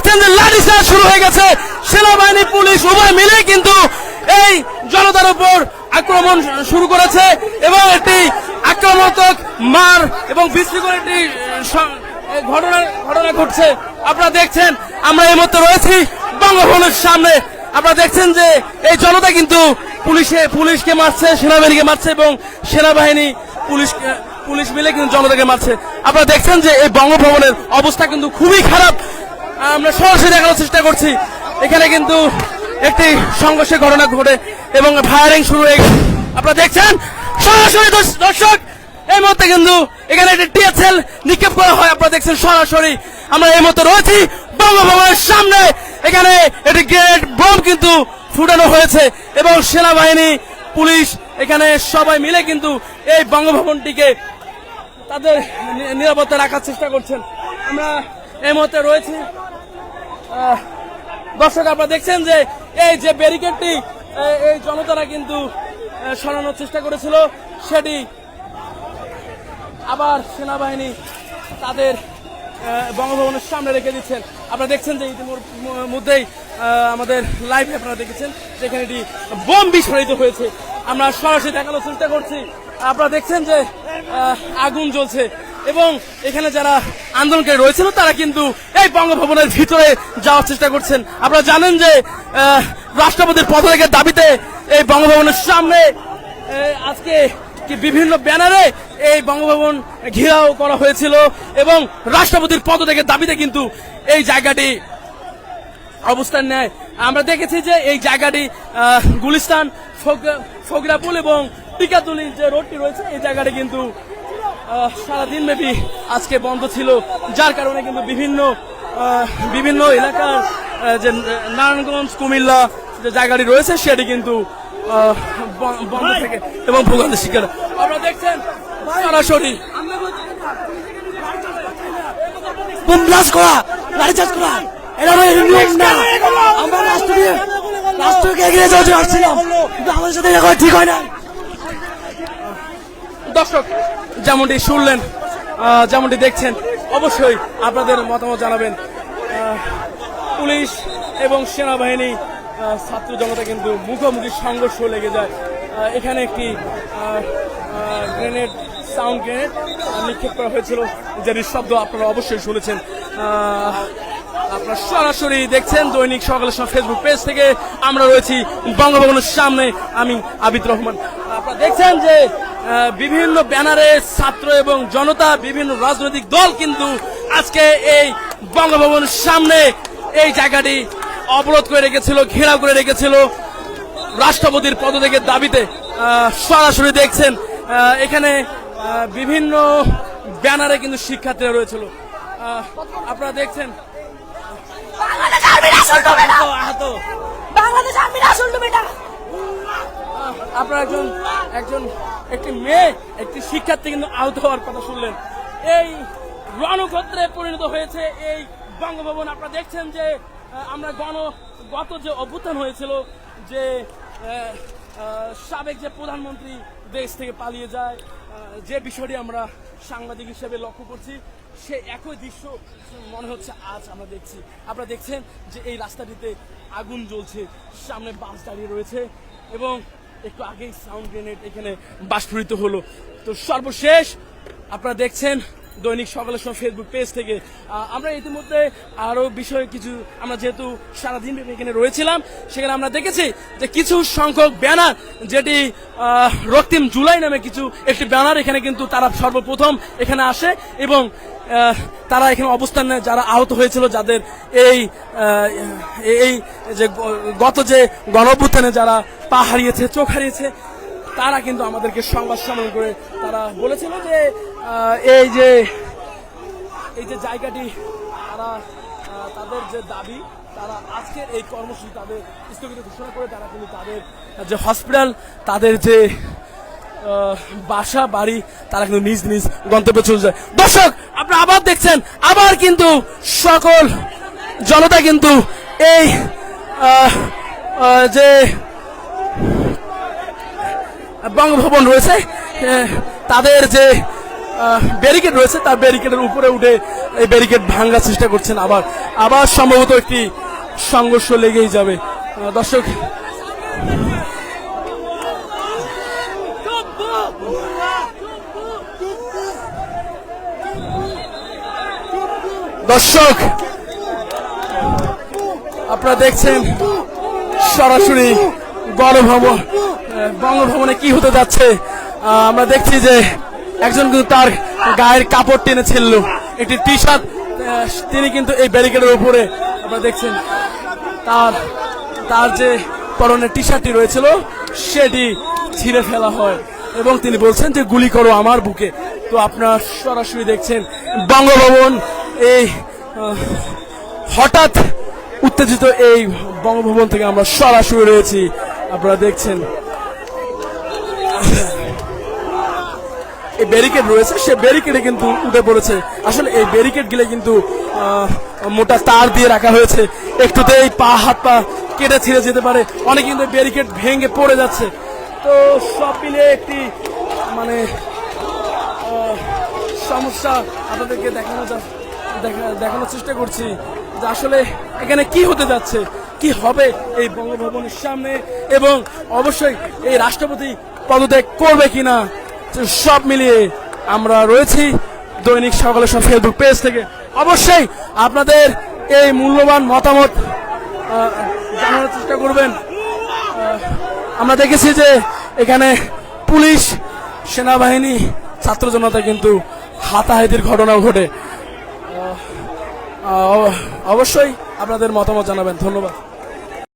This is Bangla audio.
দেখছেন যে লাঠি চার্জ শুরু হয়ে গেছে, সেনাবাহিনী, পুলিশ উভয় মিলে কিন্তু এই জনতার উপর আক্রমণ শুরু করেছে এবং একটি আক্রমণাত্মক মার এবং বিশৃঙ্খল একটি ঘটনা ঘটনা ঘটছে। আপনারা দেখছেন, আমরা এই মুহূর্তে রয়েছি বঙ্গভবনের সামনে। আপনারা দেখছেন যে এই জনতা কিন্তু পুলিশে, পুলিশকে মারছে, সেনাবাহিনীকে মারছে এবং সেনাবাহিনী পুলিশ পুলিশ মিলে কিন্তু জনতাকে মারছে। আপনারা দেখছেন যে এই বঙ্গভবনের অবস্থা কিন্তু খুবই খারাপ। আমরা সরাসরি দেখানোর চেষ্টা করছি। এখানে কিন্তু একটি সংঘর্ষের ঘটনা ঘটে এবং ফায়ারিং শুরু হয়ে গেছে। আপনারা দেখছেন? সরাসরি দর্শ- দর্শক, এই মুহূর্তে কিন্তু এখানে একটি টিএসএল নিক্ষেপ করা হয়। আপনারা দেখছেন সরাসরি আমরা এই মুহূর্তে রয়েছি বঙ্গভবনের সামনে। এখানে একটি গ্রেনেড বোম কিন্তু ফুটানো হয়েছে এবং সেনাবাহিনী, পুলিশ এখানে সবাই মিলে কিন্তু এই বঙ্গভবনটিকে তাদের নিরাপত্তা রাখার চেষ্টা করছেন। আমরা এই মুহূর্তে রয়েছি দর্শক আপনারা দেখছেন যে এই যে ব্যারিকেডটি এই জনতারা কিন্তু সরানোর চেষ্টা করেছিল। সেটি আবার সেনাবাহিনী তাদের বঙ্গভবনের সামনে রেখে দিচ্ছেন। আপনারা দেখছেন যে ইতিমধ্যেই আমাদের লাইভে আপনারা দেখেছেন যেখানে এটি বোম বিস্ফোরিত হয়েছে। আমরা সরাসরি দেখানোর চেষ্টা করছি। আপনারা দেখছেন যে আগুন জ্বলছে। এবং এখানে যারা আন্দোলনকারী রয়েছিল তারা কিন্তু এই বঙ্গভবনের ভিতরে যাওয়ার চেষ্টা করছেন। আপনারা জানেন যে রাষ্ট্রপতির পদত্যাগের দাবিতে এই বঙ্গভবনের সামনে আজকে কি বিভিন্ন ব্যানারে এই বঙ্গভবন ঘেরাও করা হয়েছিল এবং রাষ্ট্রপতির পদত্যাগের দাবিতে কিন্তু এই জায়গাটি অবস্থান নেয়। আমরা দেখেছি যে এই জায়গাটি গুলিস্তান, ফগ- ফগরাপুল এবং টিকাতুলি যে রোডটি রয়েছে, এই জায়গাটি কিন্তু সারাদিন ব্যাপী আজকে বন্ধ ছিল। যার কারণে কিন্তু বিভিন্ন বিভিন্ন এলাকার যে নারায়ণগঞ্জ কুমিল্লা যে জায়গাটি রয়েছে সেটি কিন্তু বন্ধ থেকে এবং ভোগান্তির শিকার। আপনারা দেখছেন সরাসরি। বোম ব্লাস্ট করা লাঠি চার্জ করা। এটা আমার নিয়ম না। আমরা রাষ্ট্র রাষ্ট্রকে এগিয়ে যাওয়ার আসছিলাম। কিন্তু আমাদের সাথে এটা ঠিক হয় না দর্শক যেমনটি শুনলেন যেমনটি দেখছেন, অবশ্যই আপনাদের মতামত জানাবেন। পুলিশ এবং সেনাবাহিনী ছাত্র জনতা কিন্তু মুখোমুখি সংঘর্ষ লেগে যায়। এখানে একটি গ্রেনেড সাউন্ড গ্রেনেড নিক্ষেপ করা হয়েছিল। যে শব্দ আপনারা অবশ্যই শুনেছেন। আপনারা সরাসরি দেখছেন দৈনিক সকালের সময় ফেসবুক পেজ থেকে। আমরা রয়েছি বঙ্গভবনের সামনে, আমি আবিদ রহমান। আপনারা দেখছেন যে বিভিন্ন ব্যানারে ছাত্র এবং জনতা বিভিন্ন রাজনৈতিক দল কিন্তু আজকে এই বঙ্গভবনের সামনে এই জায়গাটি অবরোধ করে রেখেছিল ঘেরাও করে রেখেছিল। রাষ্ট্রপতির পদত্যাগের দাবিতে সরাসরি দেখছেন এখানে বিভিন্ন ব্যানারে কিন্তু শিক্ষার্থীরা রয়েছিল। আপনারা দেখছেন। আহত বাংলাদেশ আপনার একজন একজন, একটি মেয়ে, একটি শিক্ষার্থী কিন্তু আহত হওয়ার কথা শুনলেন। এই রণক্ষেত্রে পরিণত হয়েছে এই বঙ্গভবন। আপনারা দেখছেন যে আমরা গণ, গত যে অভ্যুত্থান হয়েছিল যে সাবেক যে প্রধানমন্ত্রী দেশ থেকে পালিয়ে যায় যে বিষয়টি আমরা সাংবাদিক হিসেবে লক্ষ্য করছি, সে একই দৃশ্য মনে হচ্ছে আজ আমরা দেখছি। আপনারা দেখছেন যে এই রাস্তাটিতে আগুন জ্বলছে, সামনে বাস দাঁড়িয়ে রয়েছে এবং একটু আগেই সাউন্ড গ্রেনেড এখানে বাষ্পীত হলো। তো সর্বশেষ আপনারা দেখছেন দৈনিক সকালের সময় ফেসবুক পেজ থেকে। আমরা ইতিমধ্যে আরও বিষয়ে কিছু আমরা যেহেতু সারাদিন এখানে রয়েছিলাম, সেখানে আমরা দেখেছি যে কিছু সংখ্যক ব্যানার, যেটি রক্তিম জুলাই নামে কিছু একটি ব্যানার, এখানে কিন্তু তারা সর্বপ্রথম এখানে আসে এবং তারা এখানে অবস্থান নেয় যারা আহত হয়েছিল, যাদের এই এই যে গত যে গণঅভ্যুত্থানে যারা পা হারিয়েছে, চোখ হারিয়েছে, তারা কিন্তু আমাদেরকে সংবাদ সম্মেলন করে তারা বলেছিল যে এই যে এই যে জায়গাটি, তারা তাদের যে দাবি, তারা আজকের এই কর্মসূচি তাদের স্থগিত ঘোষণা করে, তারা কিন্তু তাদের যে হসপিটাল তাদের যে বাসা, বাড়ি, তারা কিন্তু নিজ নিজ গন্তব্যে চলে যায়। দর্শক, আপনারা আবার দেখছেন, আবার কিন্তু সকল জনতা কিন্তু এই যে বঙ্গভবন রয়েছে তাদের যে ব্যারিকেড রয়েছে, তার ব্যারিকেডের উপরে উঠে এই ব্যারিকেড ভাঙ্গার চেষ্টা করছেন। আবার আবার সম্ভবত একটি সংঘর্ষ লেগেই যাবে। দর্শক দর্শক, আপনারা দেখছেন সরাসরি গণভবন বঙ্গভবনে কি হতে যাচ্ছে? আমরা দেখছি যে একজন কিন্তু তার গায়ের কাপড় টেনে ছিল একটি টি শার্ট তিনি কিন্তু এই ব্যারিকেডের উপরে আপনারা দেখছেন তার তার যে পরনের টি শার্টটি রয়েছিল, সেটি ছিঁড়ে ফেলা হয়। এবং তিনি বলছেন যে, গুলি করো আমার বুকে। তো আপনারা সরাসরি দেখছেন বঙ্গভবন এই হঠাৎ উত্তেজিত এই বঙ্গভবন থেকে আমরা সরাসরি রয়েছি। আপনারা দেখছেন এই ব্যারিকেড রয়েছে, সে ব্যারিকেডে কিন্তু উঠে পড়েছে আসলে এই ব্যারিকেডগুলো কিন্তু মোটা তার দিয়ে রাখা হয়েছে। একটুতেই পা, হাত পা কেটে ছিঁড়ে যেতে পারে। অনেক কিন্তু ব্যারিকেড ভেঙে পড়ে যাচ্ছে। তো সব মিলিয়ে একটি মানে সমস্যা আপনাদেরকে দেখানো দেখানোর চেষ্টা করছি যে আসলে এখানে কি হতে যাচ্ছে, কি হবে এই বঙ্গভবনের সামনে এবং অবশ্যই এই রাষ্ট্রপতি পদত্যাগ করবে কিনা। সব মিলিয়ে আমরা রয়েছি দৈনিক সকালে সব ফেসবুক পেজ থেকে। অবশ্যই আপনাদের এই মূল্যবান মতামত জানানোর চেষ্টা করবেন। আমরা দেখেছি যে এখানে পুলিশ, সেনাবাহিনী, ছাত্র জনতা কিন্তু হাতাহাতির ঘটনাও ঘটে। অবশ্যই আপনাদের মতামত জানাবেন। ধন্যবাদ।